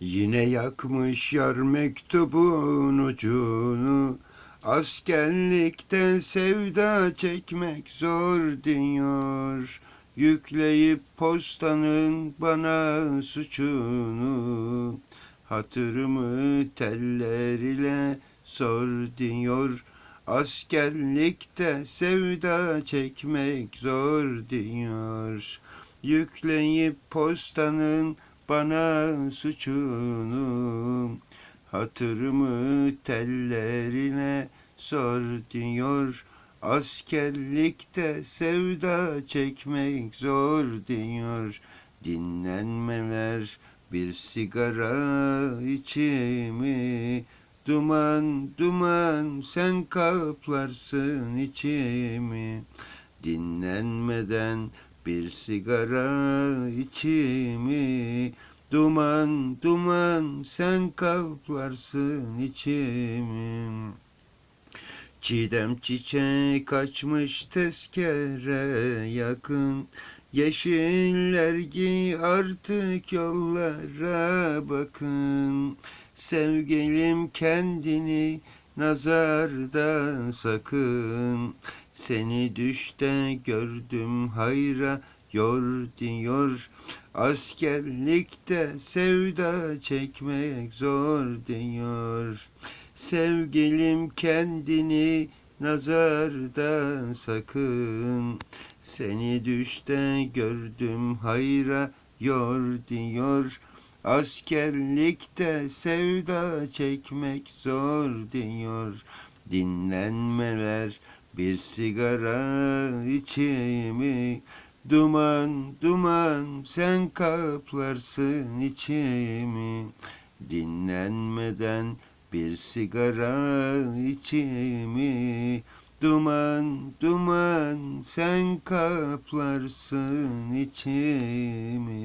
Yine yakmış yar mektubun ucunu. Askerlikte sevda çekmek zor diyor. Yükleyip postanın bana suçunu. Hatırımı teller ile sor diyor. Askerlikte sevda çekmek zor diyor. Yükleyip postanın bana suçunu Hatırımı tellerine sor diyor. Askerlikte sevda çekmek zor diyor. Dinlenmeler bir sigara içimi. Duman duman sen kaplarsın içimi. Dinlenmeden bir sigara içimi Duman duman sen kaplarsın içimi. Çiğdem çiçek açmış tezkere yakın Yeşiller giy artık yollara bakın. Sevgilim kendini nazardan sakın Seni düşte gördüm hayra yor diyor. Askerlikte sevda çekmek zor diyor. Sevgilim kendini nazardan sakın. Seni düşte gördüm hayra yor diyor. Askerlikte sevda çekmek zor diyor. Dinlenmeler bir sigara içimi Duman duman sen kaplarsın içimi Dinlenmeden bir sigara içimi Duman duman sen kaplarsın içimi